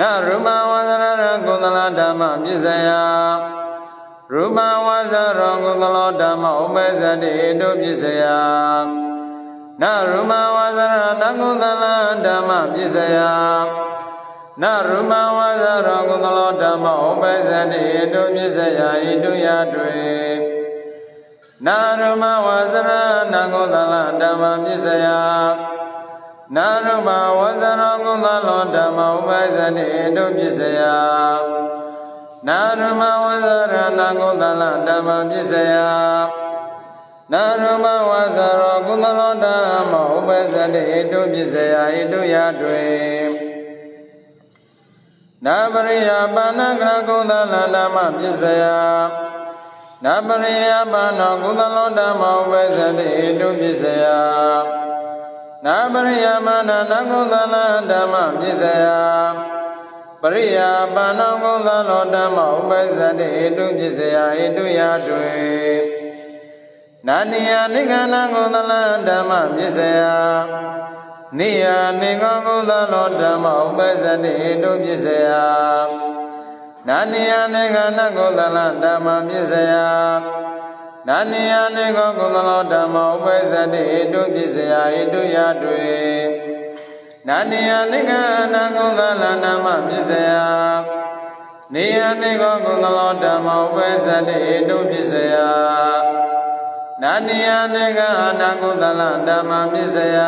နရူပဝါဇရရကုသလဓမ္မပစ္စယရူပဝါဇရကုသလောဓမ္မဥပ္ပဇ္ဇတိတုပစ္စယနရူပဝါဇရနကုသလဓမ္မပစ္စယနရူပဝါဇရကုသလောဓမ္မဥပ္ပဇ္ဇတိတုပစ္စယဣတုယတွေနာရမဝါဇရနကုသလဓမ္မပစ္စယနာရမဝါဇရ ကုသလောဓမ္မဥပ္ပဇ္ဇတိတုပစ္စယနာရမဝါဇရနကုသလဓမ္မပစ္စယနာရမဝါဇရကုသလောဓမ္မဥပ္ပဇ္ဇတိတုပစ္စယဣတုယတွေနာပရိယပါဏကရကုသလဓမ္မပစ္စယနာပရိယပါဏကုသလောဓမ္မဥပ္ပဇ္ဇတိတုပစ္စယ နာပရိယမနာနကုသလဓမ္မပစ္စယပရိယပါဏကုသလောဓမ္မဥပ္ပဇ္ဇတိတုပစ္စယဣတုယတွေနာနိယနိဂဏကုသလဓမ္မပစ္စယနိယနိကောကုသလောဓမ္မဥပ္ပဇ္ဇတိတုပစ္စယနာနိယနိဂဏကုသလဓမ္မပစ္စယ နာနိယနိကောကုသလောဓမ္မဥပ္ပဇ္ဇတိတုပစ္စယဣတုယတွေနာနိယနိဂဏကုသလဓမ္မပစ္စယနိယနိကောကုသလောဓမ္မဥပ္ပဇ္ဇတိတုပစ္စယနာနိယနိဂဏကုသလဓမ္မပစ္စယ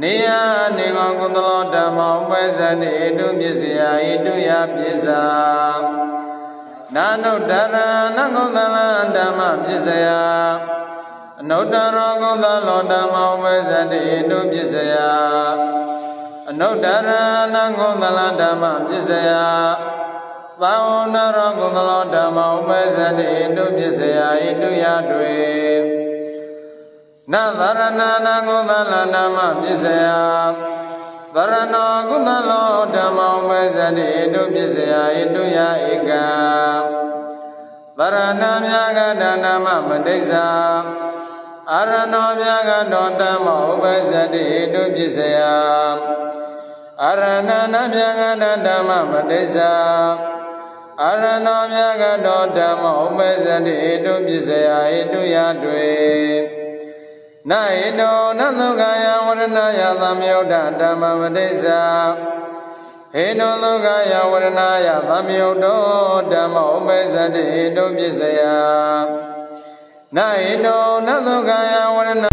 နေယနေကောကုသလောဓမ္မဥပ္ပဇ္ဇတိဣတုပစ္စယဣတုယပစ္စာ နာနုတ္တရနကုသလဓမ္မပစ္စယအနုတ္တရောကုသလောဓမ္မဥပ္ပဇ္ဇတိဣတုပစ္စယအနုတ္တရနကုသလဓမ္မပစ္စယသာဝနရောကုသလောဓမ္မဥပ္ပဇ္ဇတိဣတုပစ္စယဣတုယတွေနသရဏနာကုသလနာမပစ္စယသရဏောကုသလောဓမ္မောပစ္စတိဣတုပစ္စယဣတုယဧကံ သရဏမြာကတနာမမတိစ္ဆာအာရဏောမြာကတောဓမ္မောပစ္စတိဣတုပစ္စယအာရဏနာမြာကတဓမ္မမတိစ္ဆာအာရဏောမြာကတောဓမ္မောပစ္စတိဣတုပစ္စယဣတုယတွေနာဟိတောနသုခာယဝရဏယသမယုဒ္ဓဓမ္မမတိစ္ဆာ ဟေတောသုခာယဝရဏယသမယုဒ္ဓဓမ္မဥပ္ပဇ္ဇတိဟိတောပစ္စယနာဟိတောနသုခာယဝရဏ